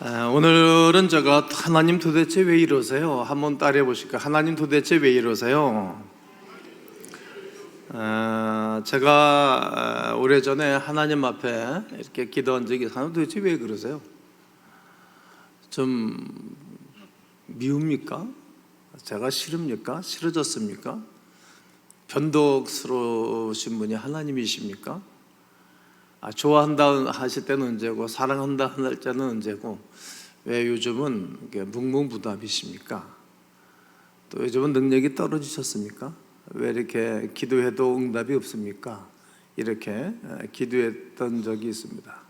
아, 오늘은 제가 하나님 도대체 왜 이러세요? 한번 따라해 보실까? 하나님 도대체 왜 이러세요? 아, 제가 아, 오래전에 하나님 앞에 이렇게 기도한 적이 하나님 도대체 왜 그러세요? 좀 미웁니까? 제가 싫습니까? 싫어졌습니까? 변덕스러우신 분이 하나님이십니까? 아, 좋아한다 하실 때는 언제고 사랑한다 할 때는 언제고 왜 요즘은 묵묵부답이십니까? 또 요즘은 능력이 떨어지셨습니까? 왜 이렇게 기도해도 응답이 없습니까? 이렇게 에, 기도했던 적이 있습니다.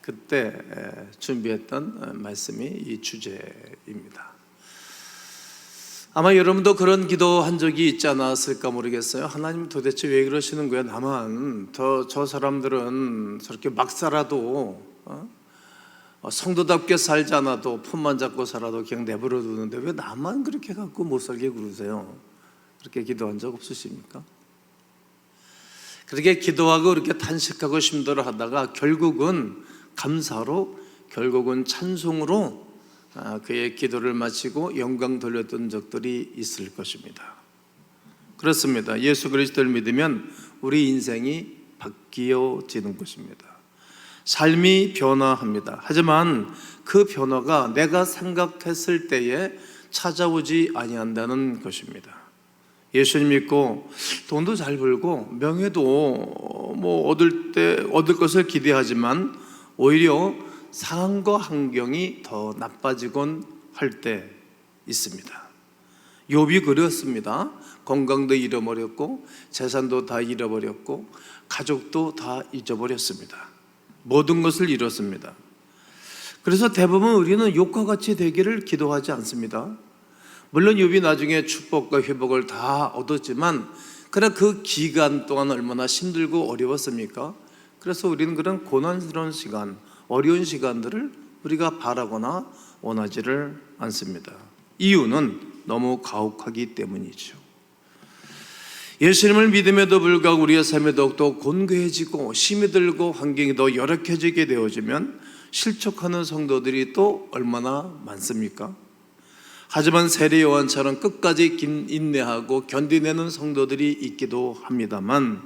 그때 에, 준비했던 어, 말씀이 이 주제입니다. 아마 여러분도 그런 기도한 적이 있지 않았을까 모르겠어요. 하나님 도대체 왜 그러시는 거야? 나만 더 저 사람들은 저렇게 막 살아도 어? 어, 성도답게 살지 않아도 품만 잡고 살아도 그냥 내버려 두는데 왜 나만 그렇게 갖고 못 살게 그러세요? 그렇게 기도한 적 없으십니까? 그렇게 기도하고 그렇게 탄식하고 힘들어하다가 결국은 감사로 결국은 찬송으로 아, 그의 기도를 마치고 영광 돌렸던 적들이 있을 것입니다. 그렇습니다. 예수 그리스도를 믿으면 우리 인생이 바뀌어지는 것입니다. 삶이 변화합니다. 하지만 그 변화가 내가 생각했을 때에 찾아오지 아니한다는 것입니다. 예수님 믿고 돈도 잘 벌고 명예도 뭐 얻을 때 얻을 것을 기대하지만 오히려 상황과 환경이 더 나빠지곤 할 때 있습니다. 욥이 그렸습니다. 건강도 잃어버렸고 재산도 다 잃어버렸고 가족도 다 잊어버렸습니다. 모든 것을 잃었습니다. 그래서 대부분 우리는 욥과 같이 되기를 기도하지 않습니다. 물론 욥이 나중에 축복과 회복을 다 얻었지만 그러나 그 기간 동안 얼마나 힘들고 어려웠습니까? 그래서 우리는 그런 고난스러운 시간, 어려운 시간들을 우리가 바라거나 원하지를 않습니다. 이유는 너무 가혹하기 때문이죠. 예수님을 믿음에도 불구하고 우리의 삶이 더욱더 곤고해지고 힘이 들고 환경이 더 열악해지게 되어지면 실족하는 성도들이 또 얼마나 많습니까? 하지만 세례 요한처럼 끝까지 긴- 인내하고 견디내는 성도들이 있기도 합니다만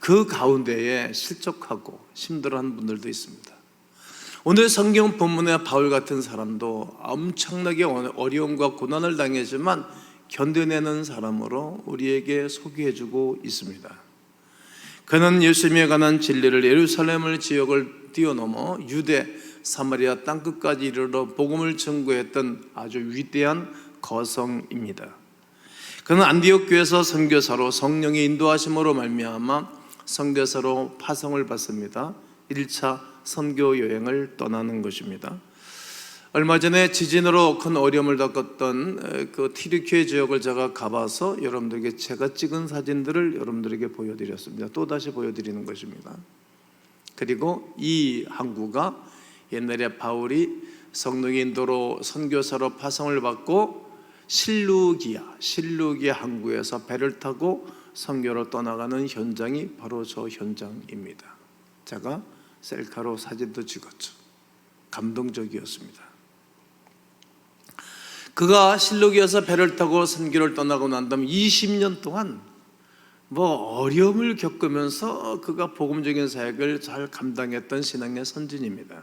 그 가운데에 실족하고 힘들어하는 분들도 있습니다. 오늘 성경 본문의 바울 같은 사람도 엄청나게 어려움과 고난을 당했지만 견뎌내는 사람으로 우리에게 소개해주고 있습니다. 그는 예수님에 관한 진리를 예루살렘을 지역을 뛰어넘어 유대, 사마리아 땅 끝까지 이르러 복음을 전거했던 아주 위대한 거성입니다. 그는 안디옥 교회에서 선교사로 성령의 인도하심으로 말미암아 선교사로 파송을 받습니다. 1차 선교 여행을 떠나는 것입니다. 얼마 전에 지진으로 큰 어려움을 겪었던 그 티르키예 지역을 제가 가봐서 여러분들에게 제가 찍은 사진들을 여러분들에게 보여드렸습니다. 또 다시 보여드리는 것입니다. 그리고 이 항구가 옛날에 바울이 성령의 인도로 선교사로 파송을 받고 실루기아, 실루기아 항구에서 배를 타고 선교로 떠나가는 현장이 바로 저 현장입니다. 제가 셀카로 사진도 찍었죠. 감동적이었습니다. 그가 실록이어서 배를 타고 선교를 떠나고 난 다음 20년 동안 뭐 어려움을 겪으면서 그가 복음적인 사역을 잘 감당했던 신앙의 선진입니다.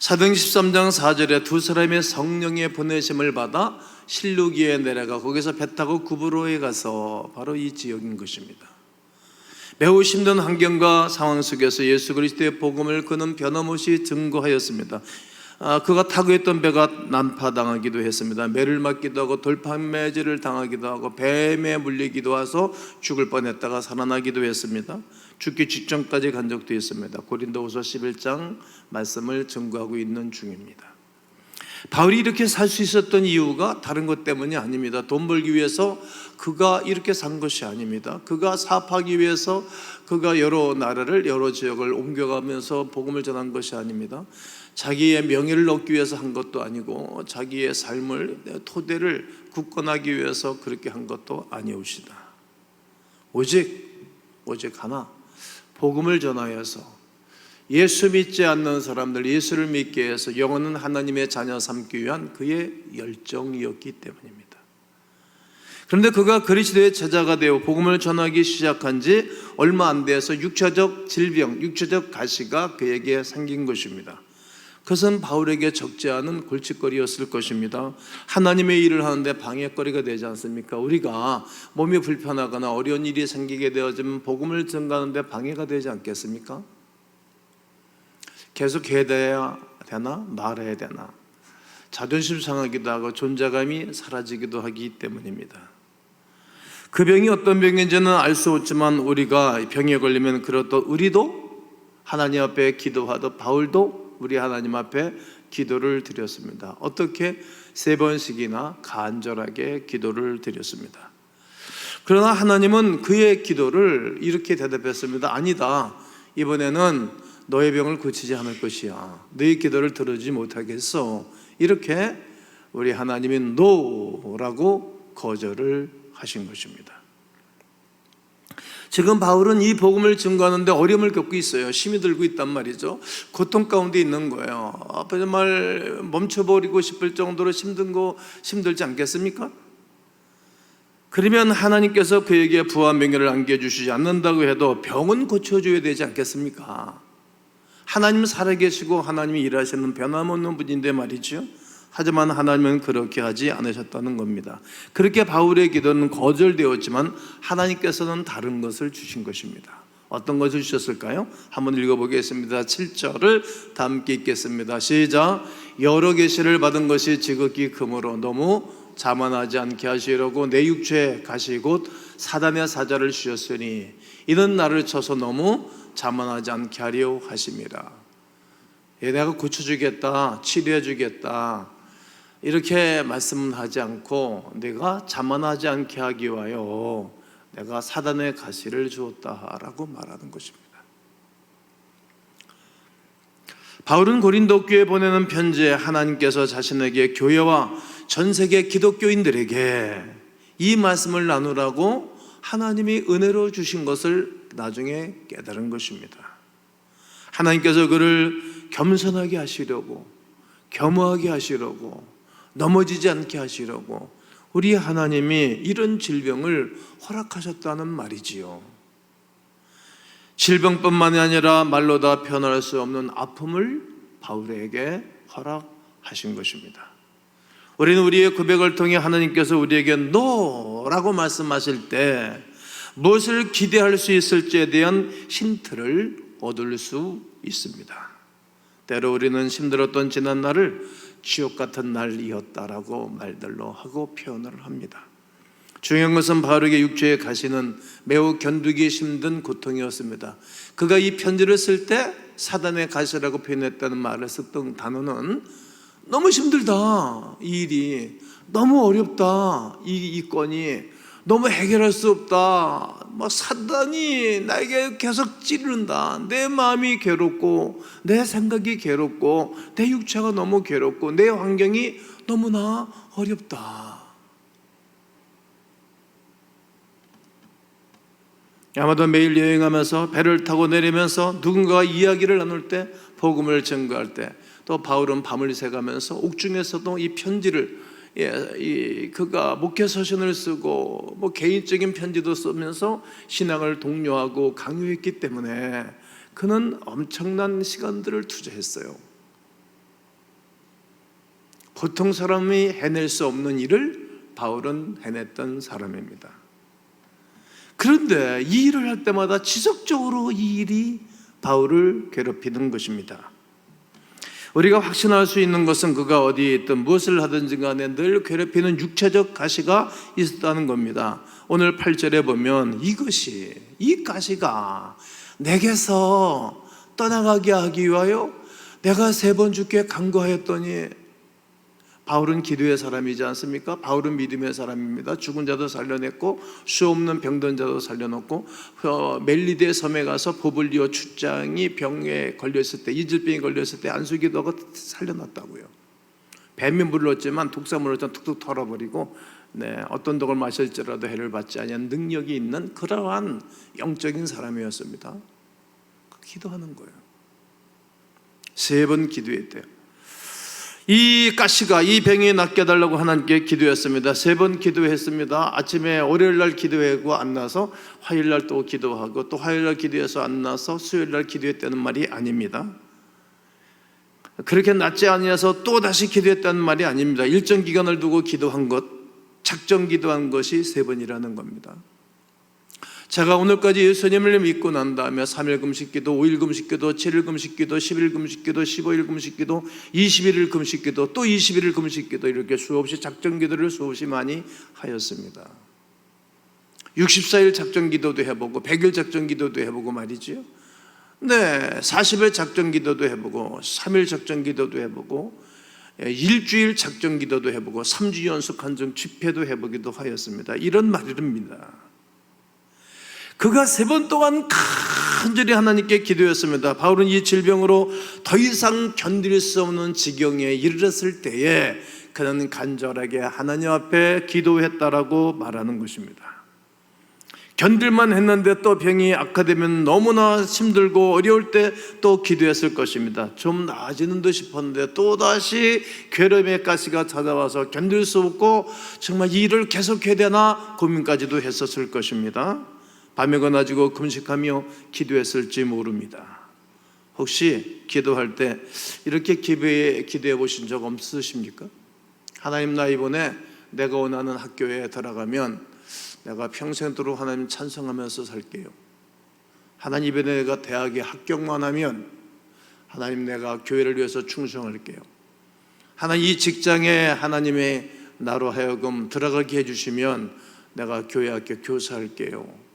사도행 13장 4절에 두 사람의 성령의 보내심을 받아 실루기에 내려가 거기서 배 타고 구브로에 가서 바로 이 지역인 것입니다. 매우 힘든 환경과 상황 속에서 예수 그리스도의 복음을 그는 변함없이 증거하였습니다. 아, 그가 타고 있던 배가 난파당하기도 했습니다. 매를 맞기도 하고 돌판매질을 당하기도 하고 뱀에 물리기도 해서 죽을 뻔했다가 살아나기도 했습니다. 죽기 직전까지 간 적도 있습니다. 고린도후서 11장 말씀을 증거하고 있는 중입니다. 바울이 이렇게 살 수 있었던 이유가 다른 것 때문이 아닙니다. 돈 벌기 위해서 그가 이렇게 산 것이 아닙니다. 그가 사업하기 위해서 그가 여러 나라를 여러 지역을 옮겨가면서 복음을 전한 것이 아닙니다. 자기의 명예를 얻기 위해서 한 것도 아니고 자기의 삶을 토대를 굳건하기 위해서 그렇게 한 것도 아니옵시다. 오직 오직 하나 복음을 전하여서 예수 믿지 않는 사람들 예수를 믿게 해서 영혼은 하나님의 자녀 삼기 위한 그의 열정이었기 때문입니다. 그런데 그가 그리스도의 제자가 되어 복음을 전하기 시작한 지 얼마 안 돼서 육체적 질병, 육체적 가시가 그에게 생긴 것입니다. 그것은 바울에게 적지 않은 골칫거리였을 것입니다. 하나님의 일을 하는데 방해거리가 되지 않습니까? 우리가 몸이 불편하거나 어려운 일이 생기게 되어지면 복음을 전가하는데 방해가 되지 않겠습니까? 계속 해야 되나 말해야 되나 자존심 상하기도 하고 존재감이 사라지기도 하기 때문입니다. 그 병이 어떤 병인지는 알 수 없지만 우리가 병에 걸리면 그렇도 우리도 하나님 앞에 기도하듯 바울도 우리 하나님 앞에 기도를 드렸습니다. 어떻게 세 번씩이나 간절하게 기도를 드렸습니다. 그러나 하나님은 그의 기도를 이렇게 대답했습니다. 아니다. 이번에는 너의 병을 고치지 않을 것이야. 너의 기도를 들어주지 못하겠어. 이렇게 우리 하나님이 노라고 거절을 하신 것입니다. 지금 바울은 이 복음을 증거하는데 어려움을 겪고 있어요. 힘이 들고 있단 말이죠. 고통 가운데 있는 거예요. 앞에 정말 멈춰버리고 싶을 정도로 힘든 거 힘들지 않겠습니까? 그러면 하나님께서 그에게 부와 명예를 안겨주시지 않는다고 해도 병은 고쳐줘야 되지 않겠습니까? 하나님 살아계시고 하나님이 일하시는 변함없는 분인데 말이죠. 하지만 하나님은 그렇게 하지 않으셨다는 겁니다. 그렇게 바울의 기도는 거절되었지만 하나님께서는 다른 것을 주신 것입니다. 어떤 것을 주셨을까요? 한번 읽어보겠습니다. 7절을 다 함께 읽겠습니다. 시작. 여러 계시를 받은 것이 지극히 금으로 너무 자만하지 않게 하시려고 내 육체에 가시 곧 사단의 사자를 주셨으니 이는 나를 쳐서 너무 자만하지 않게 하려 하심이라. 예, 내가 고쳐주겠다, 치료해주겠다. 이렇게 말씀하지 않고 내가 자만하지 않게 하기 위하여 내가 사단의 가시를 주었다라고 말하는 것입니다. 바울은 고린도 교회 보내는 편지에 하나님께서 자신에게 교회와 전 세계 기독교인들에게 이 말씀을 나누라고 하나님이 은혜로 주신 것을 나중에 깨달은 것입니다. 하나님께서 그를 겸손하게 하시려고 겸허하게 하시려고 넘어지지 않게 하시려고 우리 하나님이 이런 질병을 허락하셨다는 말이지요. 질병뿐만이 아니라 말로 다 표현할 수 없는 아픔을 바울에게 허락하신 것입니다. 우리는 우리의 고백을 통해 하나님께서 우리에게 너라고 말씀하실 때 무엇을 기대할 수 있을지에 대한 힌트를 얻을 수 있습니다. 때로 우리는 힘들었던 지난 날을 지옥 같은 날이었다라고 말들로 하고 표현을 합니다. 중요한 것은 바울에게 육체에 가시는 매우 견디기 힘든 고통이었습니다. 그가 이 편지를 쓸 때 사단의 가시라고 표현했다는 말을 썼던 단어는 너무 힘들다. 이 일이 너무 어렵다. 이, 이 건이 너무 해결할 수 없다. 막 사단이 나에게 계속 찌른다. 내 마음이 괴롭고 내 생각이 괴롭고 내 육체가 너무 괴롭고 내 환경이 너무나 어렵다. 아마도 매일 여행하면서 배를 타고 내리면서 누군가와 이야기를 나눌 때 복음을 증거할 때 또 바울은 밤을 새가면서 옥중에서도 이 편지를 예, 이 그가 목회 서신을 쓰고 뭐 개인적인 편지도 쓰면서 신앙을 독려하고 강요했기 때문에 그는 엄청난 시간들을 투자했어요. 보통 사람이 해낼 수 없는 일을 바울은 해냈던 사람입니다. 그런데 이 일을 할 때마다 지속적으로 이 일이 바울을 괴롭히는 것입니다. 우리가 확신할 수 있는 것은 그가 어디에 있든 무엇을 하든지 간에 늘 괴롭히는 육체적 가시가 있었다는 겁니다. 오늘 8절에 보면 이것이, 이 가시가 내게서 떠나가게 하기 위하여 내가 세번 죽게 간구하였더니 바울은 기도의 사람이지 않습니까? 바울은 믿음의 사람입니다. 죽은 자도 살려냈고 수 없는 병든 자도 살려놓고 어, 멜리데 섬에 가서 보블리오 출장이 병에 걸렸을 때 이질병에 걸렸을 때 안수기도가 살려놨다고요. 뱀이 물렀지만 독사물을 툭툭 털어버리고 네, 어떤 독을 마실지라도 해를 받지 아니한 능력이 있는 그러한 영적인 사람이었습니다. 기도하는 거예요. 세 번 기도했대요. 이 가시가 이 병이 낫게 해달라고 하나님께 기도했습니다. 세 번 기도했습니다. 아침에 월요일 날 기도하고 안 나서 화요일 날 또 기도하고 또 화요일 날 기도해서 안 나서 수요일 날 기도했다는 말이 아닙니다. 그렇게 낫지 아니해서 또 다시 기도했다는 말이 아닙니다. 일정 기간을 두고 기도한 것, 작정 기도한 것이 세 번이라는 겁니다. 제가 오늘까지 예수님을 믿고 난 다음에 3일 금식기도, 5일 금식기도, 7일 금식기도, 10일 금식기도, 15일 금식기도, 21일 금식기도, 또 21일 금식기도 이렇게 수없이 작정기도를 수없이 많이 하였습니다. 64일 작정기도도 해보고 100일 작정기도도 해보고 말이지요. 네, 40일 작정기도도 해보고 3일 작정기도도 해보고 예, 일주일 작정기도도 해보고 3주 연속 한정 집회도 해보기도 하였습니다. 이런 말입니다. 그가 세 번 동안 간절히 하나님께 기도했습니다. 바울은 이 질병으로 더 이상 견딜 수 없는 지경에 이르렀을 때에 그는 간절하게 하나님 앞에 기도했다라고 말하는 것입니다. 견딜만 했는데 또 병이 악화되면 너무나 힘들고 어려울 때 또 기도했을 것입니다. 좀 나아지는 듯 싶었는데 또 다시 괴로움의 가시가 찾아와서 견딜 수 없고 정말 이 일을 계속해야 되나 고민까지도 했었을 것입니다. 밤에 거나지고 금식하며 기도했을지 모릅니다. 혹시 기도할 때 이렇게 기도해, 기도해 보신 적 없으십니까? 하나님 나 이번에 내가 원하는 학교에 들어가면 내가 평생도록 하나님 찬송하면서 살게요. 하나님 이번에 내가 대학에 합격만 하면 하나님 내가 교회를 위해서 충성할게요. 하나님 이 직장에 하나님의 나로 하여금 들어가게 해주시면 내가 교회 학교 교사할게요.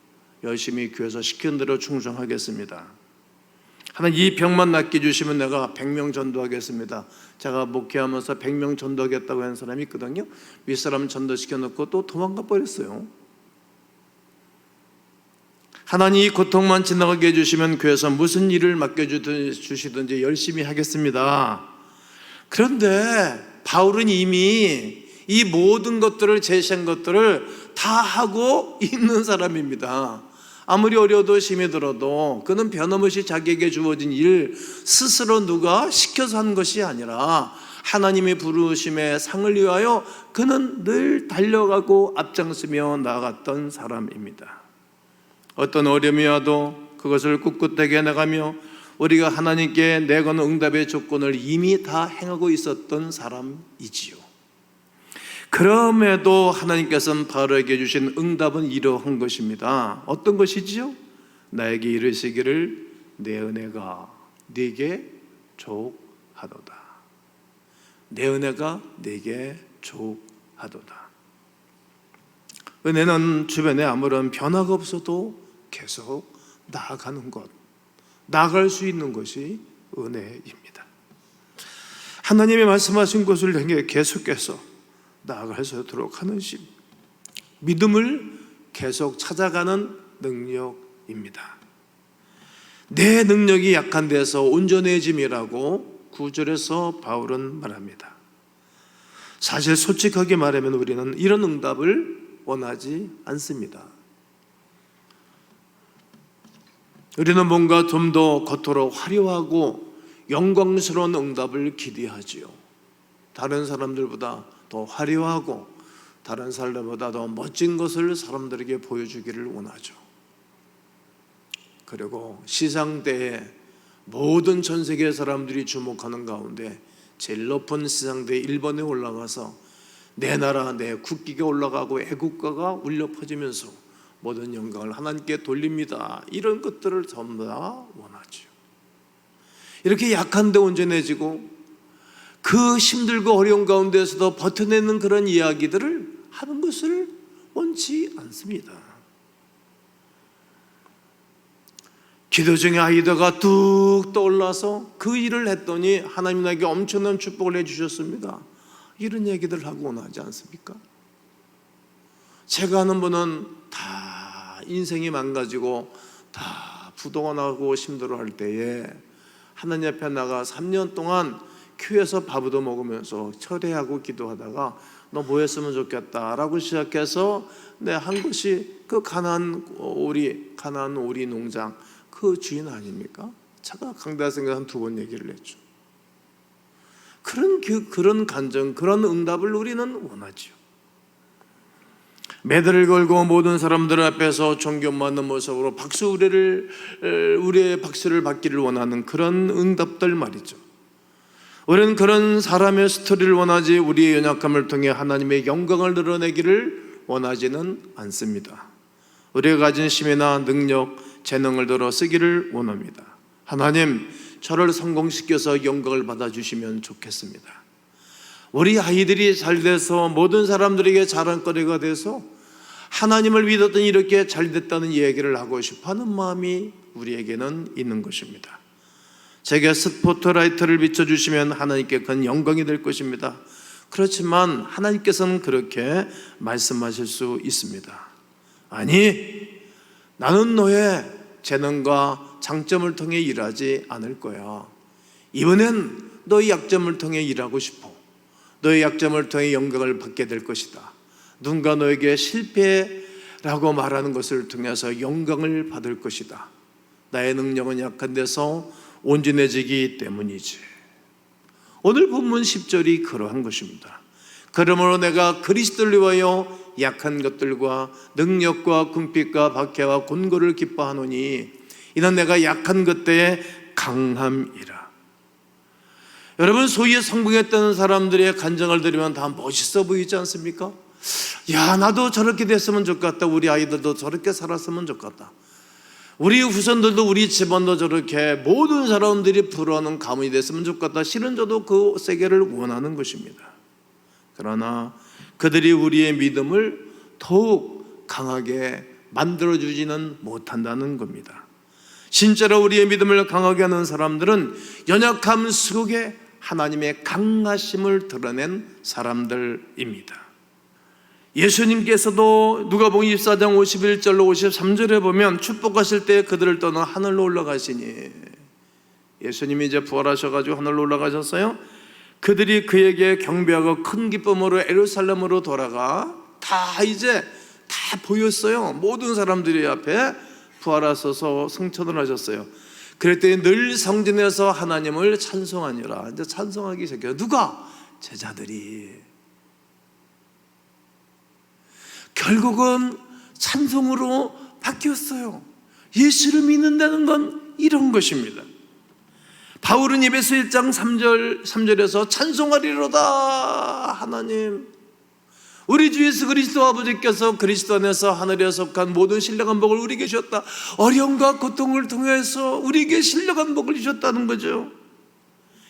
열심히 교회에서 시킨 대로 충성하겠습니다. 하나님 이 병만 낫게 해주시면 내가 100명 전도하겠습니다. 제가 목회하면서 100명 전도하겠다고 한 사람이 있거든요. 윗사람 전도시켜 놓고 또 도망가 버렸어요. 하나님 이 고통만 지나가게 해주시면 교회에서 무슨 일을 맡겨주시든지 열심히 하겠습니다. 그런데 바울은 이미 이 모든 것들을 제시한 것들을 다 하고 있는 사람입니다. 아무리 어려도 심히 들어도 그는 변함없이 자기에게 주어진 일 스스로 누가 시켜서 한 것이 아니라 하나님의 부르심의 상을 위하여 그는 늘 달려가고 앞장서며 나갔던 사람입니다. 어떤 어려움이 와도 그것을 꿋꿋하게 나가며 우리가 하나님께 내거는 응답의 조건을 이미 다 행하고 있었던 사람이지요. 그럼에도 하나님께서는 바로에게 주신 응답은 이러한 것입니다. 어떤 것이지요? 나에게 이르시기를 내 은혜가 네게 족하도다. 내 은혜가 네게 족하도다. 은혜는 주변에 아무런 변화가 없어도 계속 나아가는 것, 나아갈 수 있는 것이 은혜입니다. 하나님이 말씀하신 것을 향해 계속해서 나아갈 수 있도록 하는 심, 믿음을 계속 찾아가는 능력입니다. 내 능력이 약한 데서 온전해짐이라고 구절에서 바울은 말합니다. 사실 솔직하게 말하면 우리는 이런 응답을 원하지 않습니다. 우리는 뭔가 좀 더 겉으로 화려하고 영광스러운 응답을 기대하지요. 다른 사람들보다 더 화려하고 다른 사람들보다 더 멋진 것을 사람들에게 보여주기를 원하죠. 그리고 시상대에 모든 전 세계 사람들이 주목하는 가운데 제일 높은 시상대 1번에 올라가서 내 나라 내 국기가 올라가고 애국가가 울려 퍼지면서 모든 영광을 하나님께 돌립니다. 이런 것들을 전부 다 원하죠. 이렇게 약한데 온전해지고 그 힘들고 어려운 가운데서도 버텨내는 그런 이야기들을 하는 것을 원치 않습니다. 기도 중에 아이다가 뚝 떠올라서 그 일을 했더니 하나님 나에게 엄청난 축복을 해주셨습니다. 이런 얘기들 하고 원하지 않습니까? 제가 아는 분은 다 인생이 망가지고 다 부도가 나고 힘들어 할 때에 하나님 앞에 나가 3년 동안 교회에서 밥도 먹으면서 철회하고 기도하다가 너 뭐 했으면 좋겠다라고 시작해서 내한 것이 그 가난 오리 가난 오리 농장 그 주인 아닙니까? 제가 강대생과 한두 번 얘기를 했죠. 그런 그, 그런 간정, 그런 응답을 우리는 원하죠. 매달을 걸고 모든 사람들 앞에서 존경받는 모습으로 박수 우레를 우리의 박수를 받기를 원하는 그런 응답들 말이죠. 우리는 그런 사람의 스토리를 원하지 우리의 연약함을 통해 하나님의 영광을 드러내기를 원하지는 않습니다. 우리가 가진 힘이나 능력, 재능을 들어 쓰기를 원합니다. 하나님, 저를 성공시켜서 영광을 받아주시면 좋겠습니다. 우리 아이들이 잘 돼서 모든 사람들에게 자랑거리가 돼서 하나님을 믿었더니 이렇게 잘 됐다는 얘기를 하고 싶어 하는 마음이 우리에게는 있는 것입니다. 제게 스포트라이트를 비춰주시면 하나님께 큰 영광이 될 것입니다. 그렇지만 하나님께서는 그렇게 말씀하실 수 있습니다. 아니, 나는 너의 재능과 장점을 통해 일하지 않을 거야. 이번엔 너의 약점을 통해 일하고 싶어. 너의 약점을 통해 영광을 받게 될 것이다. 누군가 너에게 실패라고 말하는 것을 통해서 영광을 받을 것이다. 나의 능력은 약한 데서 온전해지기 때문이지. 오늘 본문 10절이 그러한 것입니다. 그러므로 내가 그리스도를 위하여 약한 것들과 능력과 궁핍과 박해와 곤고를 기뻐하노니 이는 내가 약한 것들의 강함이라. 여러분 소위 성공했다는 사람들의 간증을 들으면 다 멋있어 보이지 않습니까? 야 나도 저렇게 됐으면 좋겠다. 우리 아이들도 저렇게 살았으면 좋겠다. 우리 후손들도 우리 집안도 저렇게 모든 사람들이 부러워하는 가문이 됐으면 좋겠다. 실은 저도 그 세계를 원하는 것입니다. 그러나 그들이 우리의 믿음을 더욱 강하게 만들어주지는 못한다는 겁니다. 진짜로 우리의 믿음을 강하게 하는 사람들은 연약함 속에 하나님의 강하심을 드러낸 사람들입니다. 예수님께서도 누가복음 24장 51절로 53절에 보면 축복하실 때 그들을 떠나 하늘로 올라가시니 예수님이 이제 부활하셔가지고 하늘로 올라가셨어요. 그들이 그에게 경배하고 큰 기쁨으로 에루살렘으로 돌아가 다 이제 다 보였어요. 모든 사람들이 앞에 부활하셔서 승천을 하셨어요. 그랬더니 늘 성전에서 하나님을 찬송하니라. 이제 찬송하기 시작해요. 누가? 제자들이. 결국은 찬송으로 바뀌었어요. 예수를 믿는다는 건 이런 것입니다. 바울은 예배서 1장 3절 3절에서 찬송하리로다 하나님 우리 주 예수 그리스도 아버지께서 그리스도 안에서 하늘에 속한 모든 신령한 복을 우리에게 주셨다. 어려움과 고통을 통해서 우리에게 신령한 복을 주셨다는 거죠.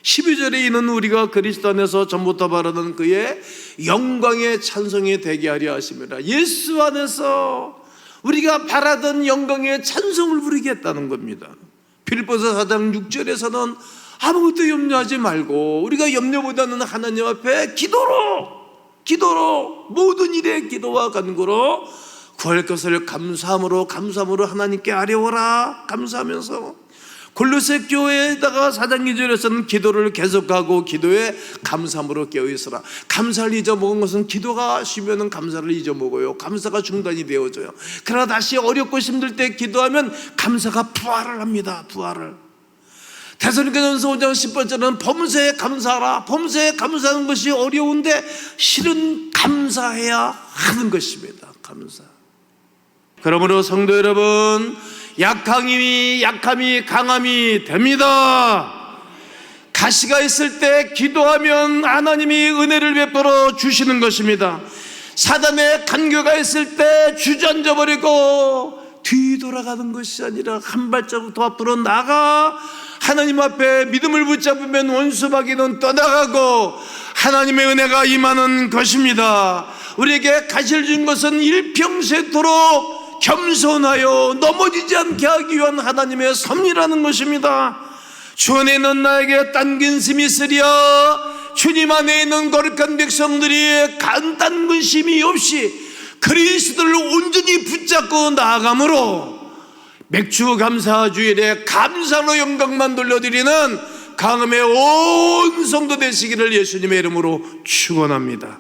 12절에 이는 우리가 그리스도 안에서 전부터 바라던 그의 영광의 찬송이 되게 하려 하심이라. 예수 안에서 우리가 바라던 영광의 찬송을 부르겠다는 겁니다. 필리포스 4장 6절에서는 아무것도 염려하지 말고 우리가 염려보다는 하나님 앞에 기도로 기도로 모든 일에 기도와 간구로 구할 것을 감사함으로 감사함으로 하나님께 아뢰어라 감사하면서 골로새 교회에다가 사장 기절에 서는 기도를 계속하고 기도에 감사함으로 깨어 있어라. 감사를 잊어먹은 것은 기도가 쉬면은 감사를 잊어먹어요. 감사가 중단이 되어져요. 그러나 다시 어렵고 힘들 때 기도하면 감사가 부활을 합니다. 부활을. 대선교전서 5장 10번째는 범세에 감사하라. 범세에 감사하는 것이 어려운데 실은 감사해야 하는 것입니다. 감사. 그러므로 성도 여러분, 약함이 약함이 강함이 됩니다. 가시가 있을 때 기도하면 하나님이 은혜를 베풀어 주시는 것입니다. 사단의 간교가 있을 때 주저앉아 버리고 뒤돌아가는 것이 아니라 한 발자국 더 앞으로 나가 하나님 앞에 믿음을 붙잡으면 원수마귀는 떠나가고 하나님의 은혜가 임하는 것입니다. 우리에게 가시를 준 것은 일평생토록 겸손하여 넘어지지 않게 하기 위한 하나님의 섭리라는 것입니다. 주 안에 있는 나에게 딴 근심이 있으랴 주님 안에 있는 거룩한 백성들이 간단 근심이 없이 그리스도를 온전히 붙잡고 나아감으로 맥주 감사 주일에 감사로 영광만 돌려드리는 강음의 온 성도 되시기를 예수님의 이름으로 축원합니다.